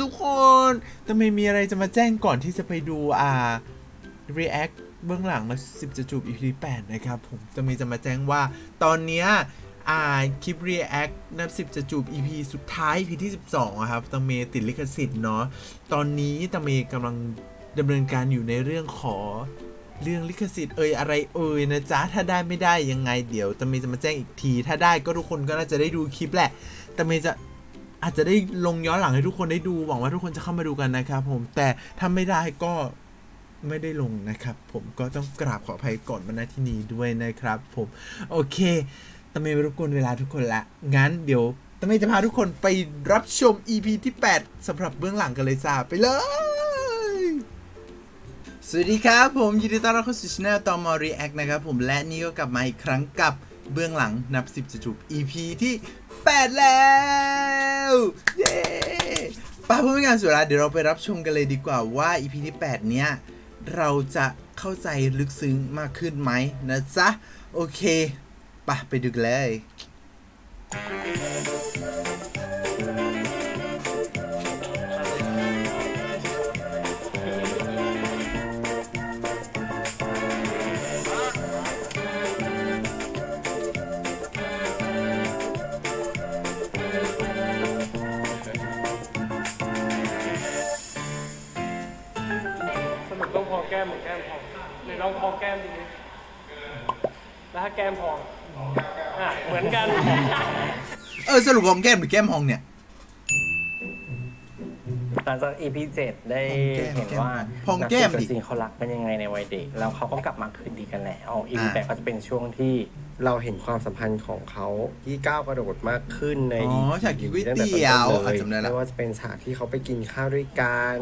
ทุกคนแต่ไมมีอะไรจะมาแจ้งก่อนที่จะไปดูอ่า react เบื้องหลังนะสิบจะจูบ EP 8นะครับ ผมจะมีจะมาแจ้งว่า ตอนเนี้ยอ่าคลิป react นับสิบจะจูบ EP สุดท้าย EP ที่ 12อะครับตังเมติดลิขสิทธิ์เนาะตอนนี้ตังเมกำลังดำเนินการอยู่ในเรื่องขอเรื่องลิขสิทธิ์เอ่ยอะไรเอ่ยนะจ๊ะ ถ้าได้ไม่ได้ยังไงเดี๋ยวตังเมจะมาแจ้งอีกที ถ้าได้ก็ทุกคนก็น่าจะได้ดูคลิปแหละตังเมจะ อาจจะได้ลงย้อนหลังให้ทุกคนได้ดูหวังว่าทุกคนจะเข้ามาดูกันนะครับผมแต่ถ้าไม่ได้ก็ไม่ได้ลงนะครับ ผมก็ต้องกราบขออภัยก่อนมาณที่นี้ด้วยนะครับ ผมโอเคตะเมย์ไม่รบกวนเวลาทุกคนละงั้นเดี๋ยวตะเมย์จะพาทุกคนไปรับชม EP ที่ 8สำหรับเบื้องหลังกันเลยจ้าไปเลยสวัสดีครับ ผมยินดีต้อนรับเข้าสู่ช anel ตอมอ react นะครับผมและนี่ก็กลับมาอีกครั้งกับเบื้องหลังนับ 10จะจูบ EP ที่ 8 แล้ว เย้ป้าพูดไม่กานสุดลาเดี๋ยวเราไปรับชมกันเลยดีกว่าว่า EP ที่ 8 เนี้ยเราจะเข้าใจลึกซึ้งมากขึ้นไหมนะจ๊ะ โอเคป่ะไปดูกันเลย หรือลองพอแก้มดีแล้วถ้าแก้มพองอะเหมือนกัน เออสรุปของแก้มหรือแก้มฮองเนี่ย หลังจาก EP 7ได้พองแก้มเห็นว่าพองแก้มดิ นักสืบตัวจริงเขารักกันยังไงในวัยเด็ก แล้วเขาก็กลับมาคืนดีกันแล้ว EP อ่า8ก็จะเป็นช่วงที่เราเห็นความสัมพันธ์ของเขาที่ก้าวกระโดดมากขึ้นในอ๋อ EP ฉากกินก๋วยตั้งแต่เตี๋ยวต้นๆอะเลยจำได้ละ ไม่ว่าจะเป็นฉากที่เขาไปกินข้าวด้วยกัน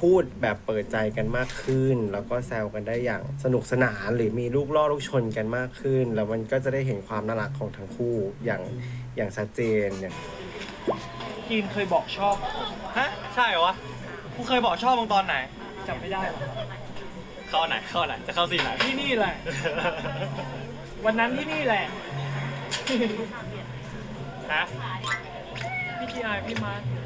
พูดแบบเปิดใจกันมากขึ้น แล้วก็แซวกันได้อย่างสนุกสนานหรือมีลูกล่อลูกชนกันมากขึ้น แล้วมันก็จะได้เห็นความน่ารักของทั้งคู่อย่างอย่างชัดเจนอย่างกีนเคยบอกชอบ ฮะ ใช่เหรอวะกูเคยบอกชอบมึงตอนไหนจำไม่ได้หรอเข้าไหนเข้าไหนจะเข้าซีนไหน ที่นี่แหละ วันนั้นที่นี่แหละ ฮะพี่จีไอพี่มาร์คพี่จีไอ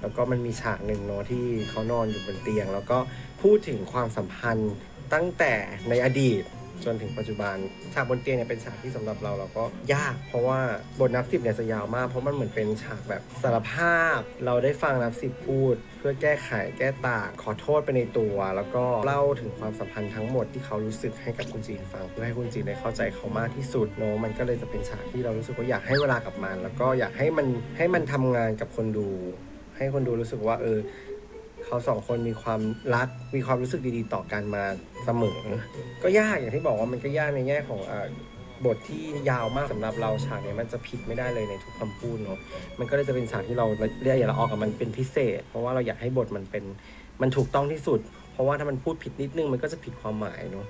แล้วก็มันมีฉากหนึ่งเนาะที่เขานอนอยู่บนเตียง แล้วก็พูดถึงความสัมพันธ์ตั้งแต่ในอดีต จนถึงปัจจุบันฉากบนเตียงเนี่ยเป็นฉากที่สำหรับเราเราก็ยาก เพราะว่าบทนับสิบเนี่ยจะยาวมาก เพราะมันเหมือนเป็นฉากแบบสารภาพ เราได้ฟังนับสิบพูด เพื่อแก้ไขแก้ต่างขอโทษไปในตัว แล้วก็เล่าถึงความสัมพันธ์ทั้งหมดที่เขารู้สึกให้กับคุณจีนฟัง เพื่อให้คุณจีนได้เข้าใจเขามากที่สุดเนาะมันก็เลยจะเป็นฉากที่เรารู้สึกว่าอยากให้เวลากับมัน แล้วก็อยากให้มันให้มันทำงานกับคนดู ให้คนดูรู้สึกว่าเออ เขาสองคนมีความรัก มีความรู้สึกดีๆ ต่อกันมาเสมอ ก็ยากอย่างที่บอกว่ามันก็ยากในแง่ของอาบทที่ยาวมากสำหรับเราฉากเนี้ยมันจะผิดไม่ได้เลยในทุกคำพูดเนาะ มันก็เลยจะเป็นฉากที่เราเรียกอย่างละออกกับมันเป็นพิเศษ เพราะว่าเราอยากให้บทมันเป็นมันถูกต้องที่สุด เพราะว่าถ้ามันพูดผิดนิดนึงมันก็จะผิดความหมายเนาะ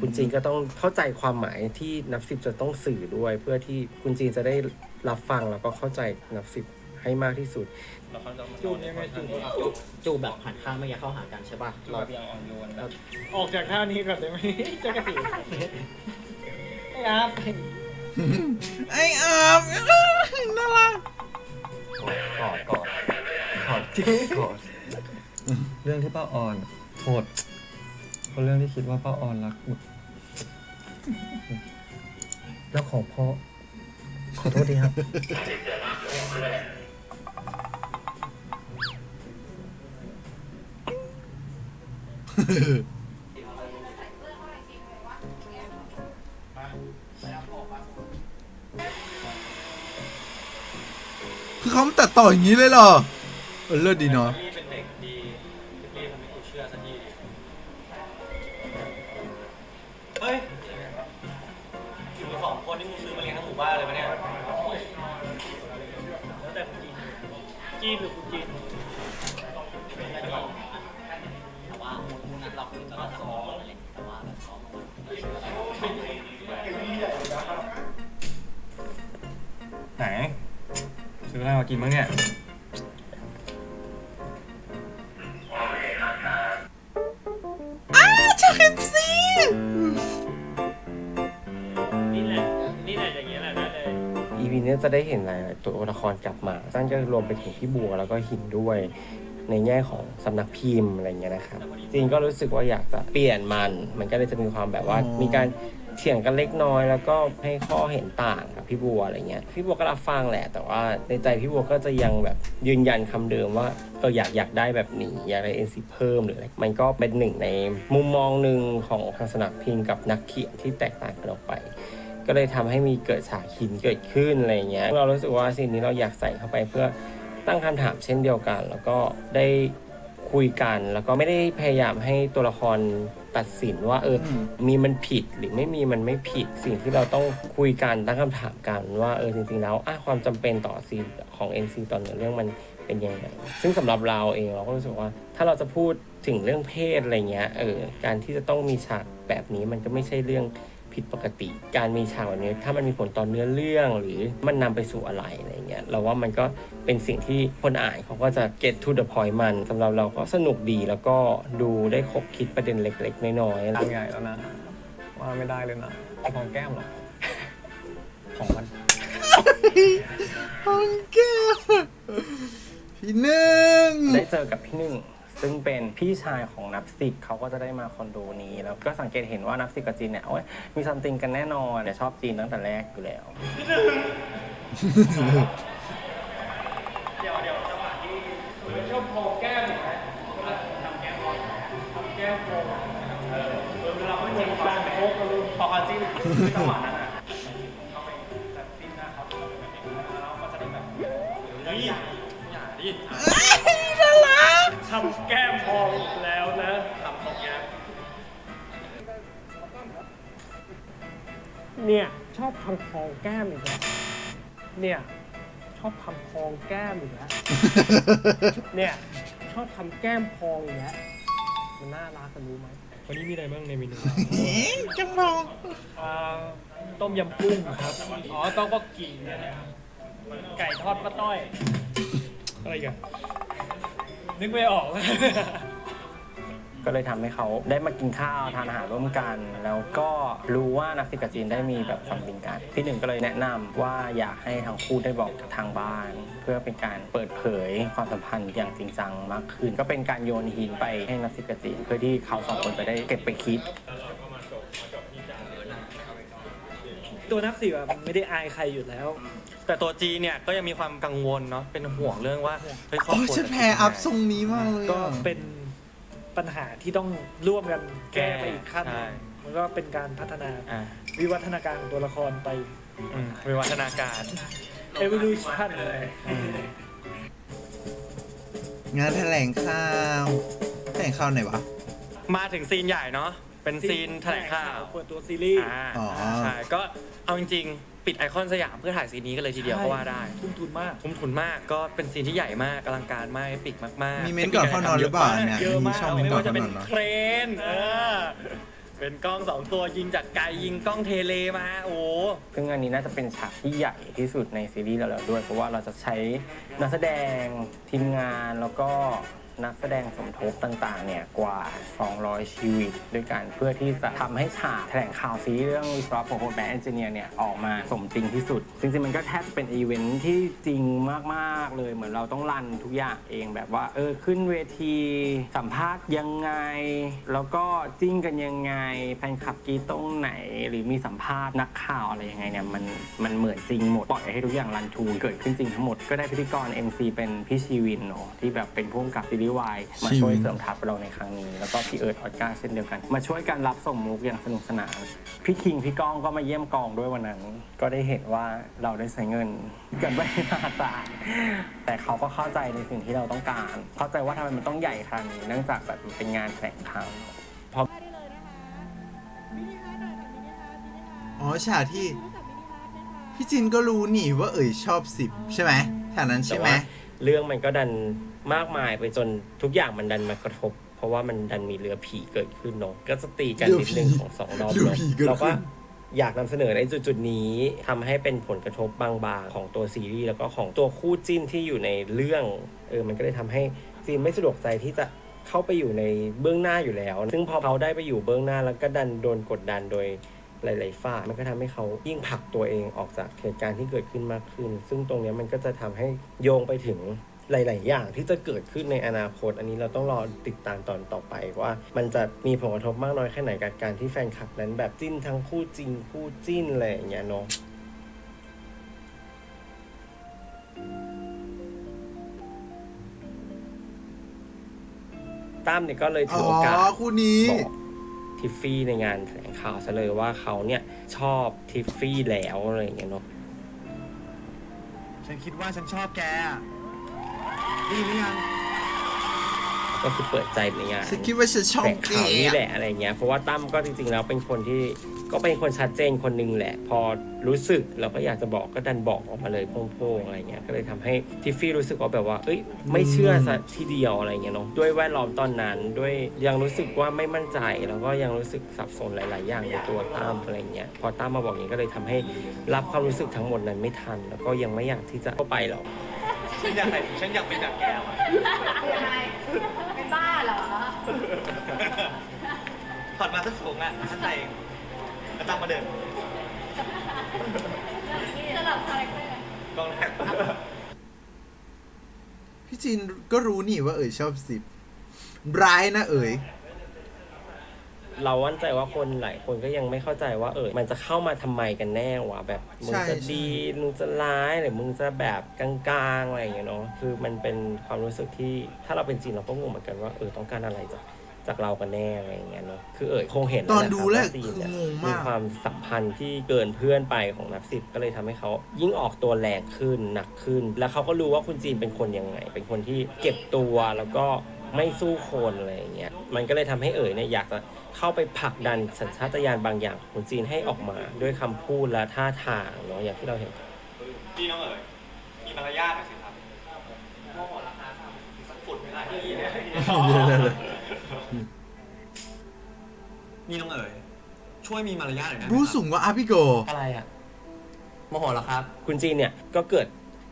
คุณจีนก็ต้องเข้าใจความหมายที่นับสิบจะต้องสื่อด้วย เพื่อที่คุณจีนจะได้รับฟังแล้วก็เข้าใจนับสิบ ให้มากที่สุดจูบยังไงจูบจูบแบบหันข้างไม่อยากเข้าหากันใช่ป่ะเราออกจากท่านี้ก่อนได้ไหมจักรจีไอ้อาร์ตไอ้อามน่ารักกอดกอดกอดจิ๊กกอดเรื่องที่ป้าออนโทษเพราะเรื่องที่คิดว่าป้าออนรักอุดแล้วของพ่อขอโทษทีครับ คือเขาตัดต่ออย่างนี้เลยเหรอเออเลิศดีเนาะ ว่ามูนั้นเราคือจะว่าซ้อมอะไรแต่ว่าแบบซ้อมไหนซื้ออะไรมากินบ้างเนี่ยนี่แหละ นี่แหละอย่างเงี้ยแหละได้เลย EP EP นี้จะได้เห็นหลายๆตัวละครกลับมานั่นก็รวมไปถึงพี่บัวแล้วก็หินด้วย ในแง่ของสำนักพิมพ์อะไรเงี้ยนะครับจริงก็รู้สึกว่าอยากจะเปลี่ยนมัน มันก็เลยจะมีความแบบว่าอ๋อมีการเถียงกันเล็กน้อยแล้วก็ให้ข้อเห็นต่างกับพี่บัวอะไรเงี้ยพี่บัวก็รับฟังแหละ แต่ว่าในใจพี่บัวก็จะยังแบบยืนยันคำเดิมว่าเอออยากอยากได้แบบนี้อยากได้เอ็นซีเพิ่มหรืออะไรมันก็เป็นหนึ่งในมุมมองหนึ่งของทางสำนักพิมพ์กับนักเขียนที่แตกต่างกันออกไป ก็เลยทำให้มีเกิดฉากหินเกิดขึ้นอะไรเงี้ยเรารู้สึกว่าสิ่งนี้เราอยากใส่เข้าไปเพื่อ ตั้งคำถามเช่นเดียวกัน แล้วก็ได้คุยกัน แล้วก็ไม่ได้พยายามให้ตัวละครตัดสินว่าเอออม มีมันผิดหรือไม่มีมันไม่ผิดสิ่งที่เราต้องคุยกันตั้งคำถามกันว่าเออจริงๆแล้วอะความจำเป็นต่อซีนของ NC ตอนเนื้อเรื่องมันเป็นยังไงซึ่งสำหรับเราเองเราก็รู้สึกว่า ถ้าเราจะพูดถึงเรื่องเพศอะไรเงี้ยเออการที่จะต้องมีฉากแบบนี้มันก็ไม่ใช่เรื่อง ผิดปกติ การมีฉากแบบนี้ถ้ามันมีผลต่อเนื้อเรื่องหรือมันนำไปสู่อะไรอะไรเงี้ยเราว่ามันก็เป็นสิ่งที่คนอ่านเขาก็จะ get to the point มันสำหรับเราก็สนุกดีแล้วก็ดูได้คบคิดประเด็นเล็ก ๆ น้อยตั้งใหญ่แล้วนะ ว่าไม่ได้เลยนะของแก้มเหรอ ของมันห้องแก้วพี่หนึ่งๆได้เจอกับพี่หนึ่ง ซึ่งเป็นพี่ชายของนับสิกเขาก็จะได้มาคอนโดนี้ แล้วก็สังเกตเห็นว่านับสิกกับจีนเนี่ยโอ้ยมีซัมติงกันแน่นอนแต่ยชอบจีนตั้งแต่แรกอยู่แล้ว เดี๋ยวเดี๋ยวจังหวะที่เหมือนชอบโพอแก้มไหมทำแก้มพอทำแก้มโพอเออเวลาไม่เหมือนการโคกกันเลยพอจิ้มจังหวะนั้น ทำแก้มพองแล้วนะทำพองแก้มเนี่ย ชอบทำพองแก้มอีกแล้วเนี่ย ชอบทำพองแก้มอีกแล้วเนี่ย ชอบทำแก้มพองอย่างเงี้ยมันน่ารักกันรู้ไหมวันนี้มีอะไรบ้างในเมนูจังมองอ่าต้มยำกุ้งครับ อ๋อต้องก็กี่เนี่ยนะไก่ทอดป้าต้อย อะไรอีกัน นึกไม่ออก ก็เลยทำให้เขาได้มากินข้าวทานอาหารร่วมกัน แล้วก็รู้ว่านักสิกกับจีนได้มีแบบสัมพันธ์กันพี่หนึ่งก็เลยแนะนำว่าอยากให้ทั้งคู่ได้บอกกับทางบ้าน เพื่อเป็นการเปิดเผยความสัมพันธ์อย่างจริงจังมากขึ้น ก็เป็นการโยนหินไปให้นักสิกกับจีนเพื่อที่เขาสองคนจะได้เก็บไปคิด ตัวนับสิบอะมันไม่ได้อายใครอยู่แล้ว แต่ตัวจีเนี่ยก็ยังมีความกังวลเนาะเป็นห่วงเรื่องว่าเฮ้ยครอบโอ้ครัวฉันแพ้อัพทรงนี้มากเลยก็อะเป็นปัญหาที่ต้องร่วมกันแก้ไปอีกขั้นหนึ่ใช่งมันก็เป็นการพัฒนาอ่าวิวัฒนาการของตัวละครไป อืมวิวัฒนาการ evolution เลยงานแถลงข่าวแถลงข่าวไหนวะมาถึงซีนใหญ่เนาะ เป็นซีนแถลงข่าว เปิดตัวซีรีส์อ่าอ๋อ ใช่ก็เอาจริงๆ ปิดไอคอนสยามเพื่อถ่ายซีนนี้กันเลยทีเดียวก็ว่าได้ทุ่มทุนมาก ทุ่มทุนมากก็เป็นซีนที่ใหญ่มากอลังการมากเอปิกมากๆมีเม้นต์ก่อนเข้านอนหรือเปล่าเนี่ยเยอะมากมีช่องเม้นต์ไม่ก่อนว่าจะเป็นเข้านอนเหรอ เครนเออเป็นกล้องสองตัวยิงจากไกลยิงกล้องเทเลมาโอ้ ซึ่งอันนี้น่าจะเป็นฉากที่ใหญ่ที่สุดในซีรีส์เราแล้วด้วย เพราะว่าเราจะใช้นักแสดงทีมงานแล้วก็ นักแสดงสมทบต่างๆ เนี่ยกว่า 200 ชีวิต ด้วยกันเพื่อที่จะทำให้ฉากแถลงข่าวซีรีส์เรื่อง w i s w a p for Home Band Engineer เนี่ยออกมาสมจริงที่สุด จริงๆ มันก็แทบเป็นอีเวนท์ที่จริงมากๆ เลยเหมือนเราต้องรันทุกอย่างเองแบบว่าเออขึ้นเวทีสัมภาษณ์ยังไง แล้วก็จิ้งกันยังไงแฟนคลับกรีดตรงไหน หรือมีสัมภาษณ์นักข่าวอะไรยังไงเนี่ยมันมันเหมือนจริงหมดปล่อยให้ทุกอย่างรันทูเกิดขึ้นจริงทั้งหมดก็ได้พิธีกร MC เป็นพี่ชีวินเนาะที่แบบเป็นผู้กำกับซีรีส์วายมาช่วยเสริมทัพเราในครั้งนี้ แล้วก็พี่เอิร์ธออสการ์เช่นเดียวกัน มาช่วยกันรับส่งมุกอย่างสนุกสนานพี่คิงพี่ก้องก็มาเยี่ยมกองด้วยวันนั้น ก็ได้เห็นว่าเราได้ใช้เงินกันไม่มหาศาลแต่เขาก็เข้าใจในสิ่งที่เราต้องการ เข้าใจว่าทำไมมันต้องใหญ่ขนาดนี้เนื่องจากแบบมันเป็นงานแถลงข่าวได้เลยนะคะมินิฮาร์ดหน่อยค่ะมินิฮาร์ดมินิฮาร์ดอ๋อฉากที่รู้จักมินิฮาร์ดไหมคะพี่จินก็รู้นี่ว่าเอ่ยชอบสิบใช่ไหมฉากนั้นใช่ไหมแต่ว่าเรื่องมันก็ดัน มากมายไปจนทุกอย่างมันดันมากระทบ เพราะว่ามันดันมีเรือผีเกิดขึ้นเนาะก็จะตีกันนิดนึงของสองรอบเรือเนาะผีเกิดเราก็ขึ้นอยากนำเสนอในจุดๆนี้ทำให้เป็นผลกระทบบางๆ ของตัวซีรีส์แล้วก็ของตัวคู่จิ้นที่อยู่ในเรื่องเออมันก็เลยทำให้จีนไม่สะดวกใจที่จะเข้าไปอยู่ในเบื้องหน้าอยู่แล้ว ซึ่งพอเขาได้ไปอยู่เบื้องหน้าแล้วก็ดันโดนกดดันโดยหลายๆฝ่ายมันก็ทำให้เขายิ่งผลักตัวเองออกจากเหตุการณ์ที่เกิดขึ้นมากขึ้น ซึ่งตรงเนี้ยมันก็จะทำให้โยงไปถึง หลาย ๆ อย่างที่จะเกิดขึ้นในอนาคต อันนี้เราต้องรอติดตามตอนต่อไปว่ามันจะมีผลกระทบมากน้อยแค่ไหนกับการที่แฟนคลับนั้นแบบจิ้นทั้งคู่จริงคู่จิ้นอะไรอย่างเงี้ยเนาะตั้มเนี่ยก็เลยอ๋ถืออโอกาสคู่นี้บอกทิฟฟี่ในงานแถลงข่าวซะเลยว่าเขาเนี่ยชอบทิฟฟี่แล้วอะไรอย่างเงี้ยเนาะ ฉันคิดว่าฉันชอบแกอะ ดีหรือยังก็คือเปิดใจในงานฉันคิดว่าฉันชอบแถลงแกข่าวนี่แหละอะไรเงี้ยเพราะว่าตั้มก็จริง ๆ แล้วเป็นคนที่ก็เป็นคนชัดเจนคนหนึงแหละ พอรู้สึกแล้วก็อยากจะบอกก็ดันบอกออกมาเลยโพ่งๆอะไรเงี้ยก็เลยทำให้ทิฟฟี่รู้สึกว่าแบบว่า เอ้ยไม่เชื่อซะทีเดียวอะไรเงี้ยเนาะด้วยแวดล้อมตอนนั้นด้วยยังรู้สึกว่าไม่มั่นใจแล้วก็ยังรู้สึกสับสนหลาย ๆ อย่างในตัวตั้มอะไรเงี้ยพอตั้มมาบอกอย่างนี้ก็เลยทำให้รับความรู้สึกทั้งหมดนั้นไม่ทัน แล้วก็ยังไม่อยากที่จะเข้าไปหรอก ฉันอยากใส่ฉันอยากเป็นแบบแกว่ะยังไงเป็นบ้าเหรอ ถอดมาสักสูงอะฉันใส่แล้วตั้งมาเดินสลับคาแรคเตอร์กล้องแรกพี่จีนก็รู้นี่ว่าเอ๋ยชอบสิบร้ายนะเอ๋ย เรามั่นใจว่าคนหลายคนก็ยังไม่เข้าใจว่าเออมันจะเข้ามาทำไมกันแน่วะแบบมึงใช่จะใช่ ดีมึงจะร้ายหรือมึงจะแบบกลางๆอะไรอย่างเงี้ยเนาะคือมันเป็นความรู้สึกที่ถ้าเราเป็นจีนเราก็งงเหมือนกันว่าเออต้องการอะไรจากจากเรากันแน่อะไรอย่างเงี้ยเนาะคือเออคงเห็นตอนล้วะดูครับแรกว่าจีนคือเนี่ยงงมีมาก ความสัมพันธ์ที่เกินเพื่อนไปของนับสิบก็เลยทำให้เขายิ่งออกตัวแรงขึ้นหนักขึ้น แล้วเขาก็รู้ว่าคุณจีนเป็นคนยังไง เป็นคนที่เก็บตัวแล้วก็ ไม่สู้คนอะไรอย่างเงี้ยมันก็เลยทำให้เอ๋ยเนี่ยอยากจะเข้าไปผลักดันสัญชาตญาณบางอย่างของคุณจีนให้ออกมาด้วยคำพูดและท่าทางเนาะอย่างที่เราเห็นพี่น้องเอ๋ยมีมารยาทหน่อยสิครับโมโหราคาสักฝุ่นไม่ได้ที่เนี่ยนี่น้องเอ๋ยช่วยมีมารยาทหน่อยนะรู้สูงกว่าอาพี่โกอะไรอะโมโหเหรอครับ คุณจีนเนี่ยก็เกิด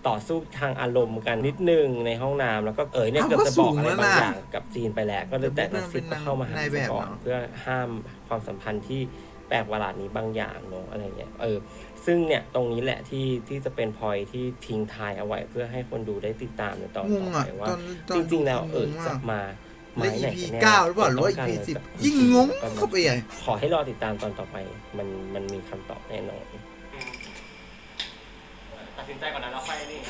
ต่อสู้ทางอารมณ์กันนิดนึงในห้องน้ำแล้วก็เอ๋ยเนี่ยอ้าวเกือบจะบอกก็สูงอะไรแล้วบางนะอย่างกับจีนไปแล้วก็เลยแต่แต่นัมันกสิเป็ทนธิ์ก็เข้ามาหานายแบบก่อนเนอะเพื่อห้ามความสัมพันธ์ที่แปลกประหลาดนี้บางอย่างเนอะอะไรเงี้ยเออ ซึ่งเนี่ยตรงนี้แหละที่ที่จะเป็นพอยที่ทิ้งทายเอาไว้เพื่อให้คนดูได้ติดตามในตอนงต่งออะไปว่าตอนตอนจริงๆแล้วเออดูงงจะมากมาและไม้ไหน EP กันแน่เก้าหรือเปล่าหรือว่าต้ง EP กะสิบจากยิ่งงงประมณเข้าไปใหญ่ขอให้รอติดตามตอนต่อไป มันมันมีคำตอบแน่นอนตัด สินใจก่อนนะแล้วค่อยนี่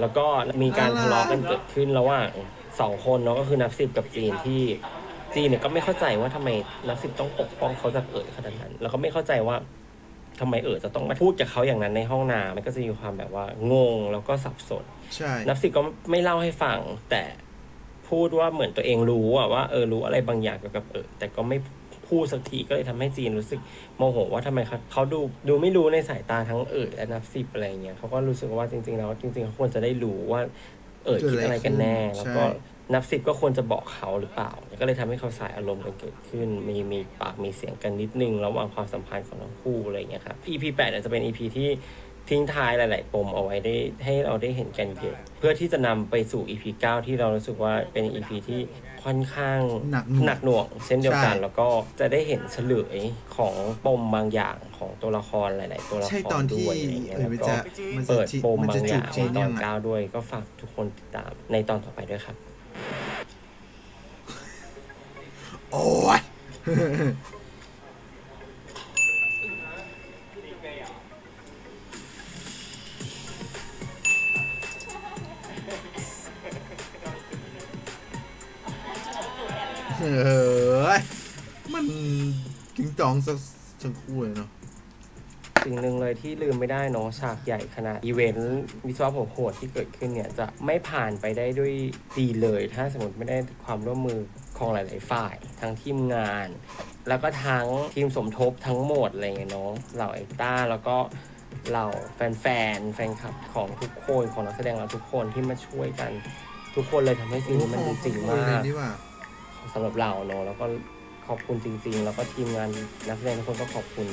แล้วก็มีการทะเลาะกันเกิดขึ้นระหว่างสองคนเนาะก็คือนับสิบกับจีนที่จีนเนี่ยก็ไม่เข้าใจว่าทำไมนับสิบต้องปกป้องเขาจากเอ๋ยขนาดนั้น แล้วก็ไม่เข้าใจว่าทำไมเอ๋ยจะต้องมาพูดกับเขาอย่างนั้นในห้องน้ำมันก็จะมีความแบบว่างงแล้วก็สับสนใช่นับสิบก็ไม่เล่าให้ฟัง แต่พูดว่าเหมือนตัวเองรู้อะว่าเออรู้อะไรบางอย่างเกี่ยวกับเออแต่ก็ไม่ พูดสักทีก็เลยทำให้จีนรู้สึกโมโหว่าทำไมเขาเขาดูดูไม่รู้ในสายตาทั้งเออและนับสิบอะไรเงี้ยเขาก็รู้สึกว่าจริง ๆ แล้วจริงๆเขาควรจะได้รู้ว่าเออคิดอะไรกันแน่ แล้วก็นับสิบก็ควรจะบอกเขาหรือเปล่า ก็เลยทำให้เขาสายอารมณ์กันเกิดขึ้น มีมีปากมีเสียงกันนิดนึงระหว่างความสัมพันธ์ของทั้งคู่อะไรเงี้ยครับ EP แปดเนี่ยจะเป็น EP ที่ ทิ้งท้ายหลาย ๆ ปมเอาไว้ได้ให้เราได้เห็นกันเยอะเพื่อที่จะนำไปสู่ EP 9 ที่เรารู้สึกว่าเป็น EP ที่ค่อนข้างหนักหน่วงหนักหน่วง เช่นเดียวกัน ใช่ แล้วก็จะได้เห็นเฉลยของปมบางอย่างของตัวละครหลาย ๆ ตัวละคใช่รตอนที่ด้วยอะไรเงี้ยเอ๋ยแล้วมันก็จะมันจะเปิดจีปมมันบาจะงอจูย่าบงจีในนตอยันงเก้าอะด้วย ก็ฝากทุกคนติดตามในตอนต่อไปด้วยครับ โอ้ย องสักสักคู่เลยเนาะสิ่งหนึ่งเลยที่ลืมไม่ได้เนาะฉากใหญ่ขนาดอีเวนต์วิศวะหัวโหดที่เกิดขึ้นเนี่ย จะไม่ผ่านไปได้ด้วยดีเลย ถ้าสมมติไม่ได้ความร่วมมือของหลาย ๆ ฝ่าย ทั้งทีมงาน แล้วก็ทั้งทีมสมทบทั้งหมดอะไรเงี้ยเนาะเหล่าเอ็กต้าแล้วก็เหล่าแฟนๆแฟนคลับของทุกคนของนักแสดงเราทุกคนที่มาช่วยกัน ทุกคนเลยทำให้ซีนนี้มันดีจริงมากดีว่าสำหรับเราเนอะแล้วก็ ขอบคุณจริงๆ แล้วก็ทีมงานนักแสดงทุกคนก็ขอบคุณ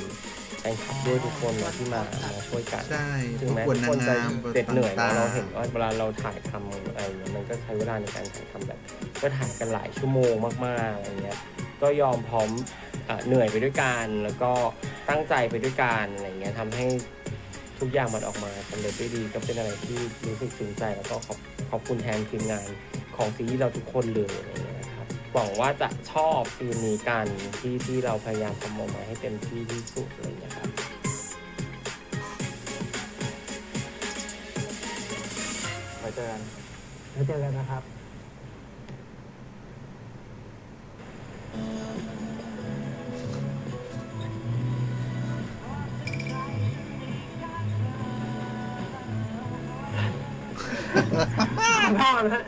แฟนคลับด้วยทุกคนเนอะที่มามาช่วยกัน ใช่ถึปงระแม้กวดทุกนาคงนจะงามเด็ดเหนื่อยต่เนอะงๆเราเห็นว่าเวลาเราถ่ายทำอะไรอย่างเงี้ยมันก็ใช้เวลาในการถ่ายทำแบบ ก็ถ่ายกันหลายชั่วโมงมากๆอะไรเงี้ยก็ยอมพร้อมเอ่อเหนื่อยไปด้วยกันแล้วก็ตั้งใจไปด้วยกันอะไรเงี้ยทำให้ทุกอย่างมันออกมาสำเร็จด้วยดีก็เป็นอะไรที่รู้สึกซึ้งใจแล้วก็ขอบขอบคุณแทนทีมงานของซีรีส์เราทุกคนเลยอะไรเงี้ยนะครับ หวังว่าจะชอบซีนนี้กันที่ที่เราพยายามทำออกมาให้เต็มที่ที่สุดอะไรเงี้ยครับไปเจอกันแล้วเจอกันนะครับ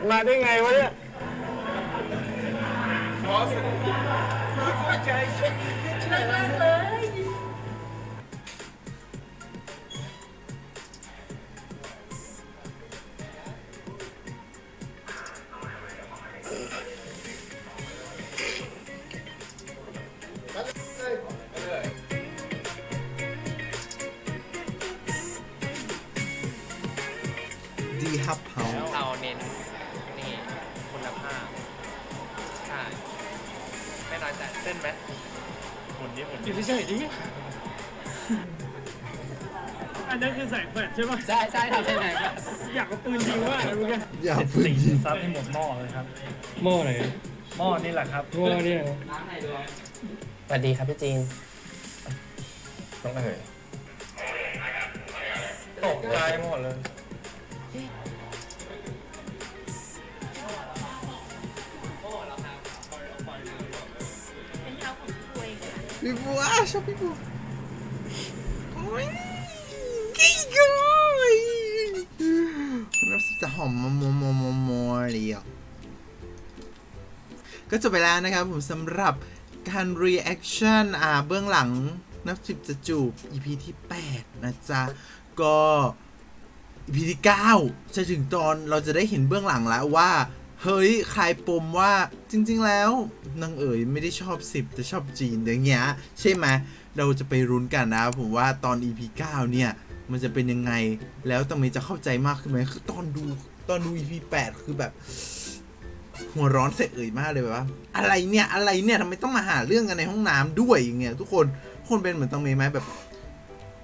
มาได้ไงวะเนี่ย 老师，你，可以。 อันนั้นคือแสงแฟลชใช่ปะใช่ใช่ทำใช่ไหมอยากเอาปืนยิงว่ากเลยมึงไงอย่าเพึ่งยิงซับให้หมดหม้อเลยครับ หม้อไหนหม้อนี่แหละครับหม้อเนี่ย สวัสดีครับพี่จีนน้องเอ๋ยตกใจหมดเลยเป็นเท้าของคุยค่ะพี่บัวชอบพี่บัวโอ้ยกี่ก้อยรู้สึก จะหอมมมมัวมัวมัวเลยอะก็จบไปแล้วนะครับผมสำหรับการ reaction อ่าเบื้องหลังนับสิบจะจูบ EP ที่ 8 นะจ๊ะ ก็ EP ที่ 9 จะถึงตอนเราจะได้เห็นเบื้องหลังแล้วว่า เฮ้ยคลายปมว่าจริง ๆ แล้วนางเอ๋ยไม่ได้ชอบ 10 แต่ชอบจีนอย่างเงี้ย ใช่ไหมเราจะไปรุ้นกันนะผมว่าตอน EP 9 เนี่ย มันจะเป็นยังไง แล้วตองเมย์จะเข้าใจมากขึ้นไหมคือตอนดูตอนดู EP 8คือแบบ หัวร้อนใส่เอ่ยมากเลยแบบว่า อะไรเนี่ยอะไรเนี่ยทำไมต้องมาหาเรื่องกันในห้องน้ำด้วยอย่างเงี้ยทุกคนทุกคนเป็นเหมือนตองเมย์ไหมแบบ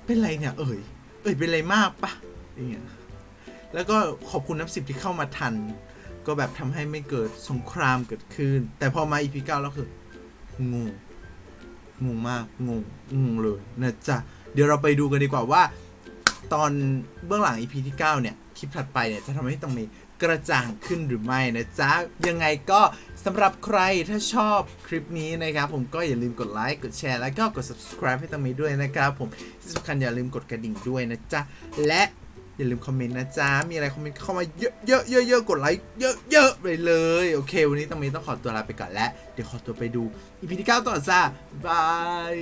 เป็นไรเนี่ย เอ่ยเอ่ยเป็นไรมากปะอย่างเงี้ยแล้วก็ขอบคุณน้ำสิบที่เข้ามาทัน ก็แบบทำให้ไม่เกิดสงครามเกิดขึ้น แต่พอมา EP 9แล้วคืองงงงมากงงงงเลยนะจ๊ะเดี๋ยวเราไปดูกันดีกว่าว่า ตอนเบื้องหลัง EP ที่ 9 เนี่ย คลิปถัดไปเนี่ย จะทำให้ต้องมีกระจ่างขึ้นหรือไม่นะจ๊ะ ยังไงก็สำหรับใครถ้าชอบคลิปนี้นะครับ ผมก็อย่าลืมกดไลค์กดแชร์แล้วก็กด subscribe ให้ต้องมีด้วยนะครับผมที่สำคัญอย่าลืมกดกระดิ่งด้วยนะจ๊ะ และอย่าลืมคอมเมนต์นะจ๊ะ มีอะไรคอมเมนต์เข้ามาเยอะเยอะเยอะเยอะกดไลค์เยอะเยอะไปเลย โอเค วันนี้ต้องมีต้องขอตัวลาไปก่อนแล้ว เดี๋ยวขอตัวไปดู EP ที่ 9 ต่อจ้าบาย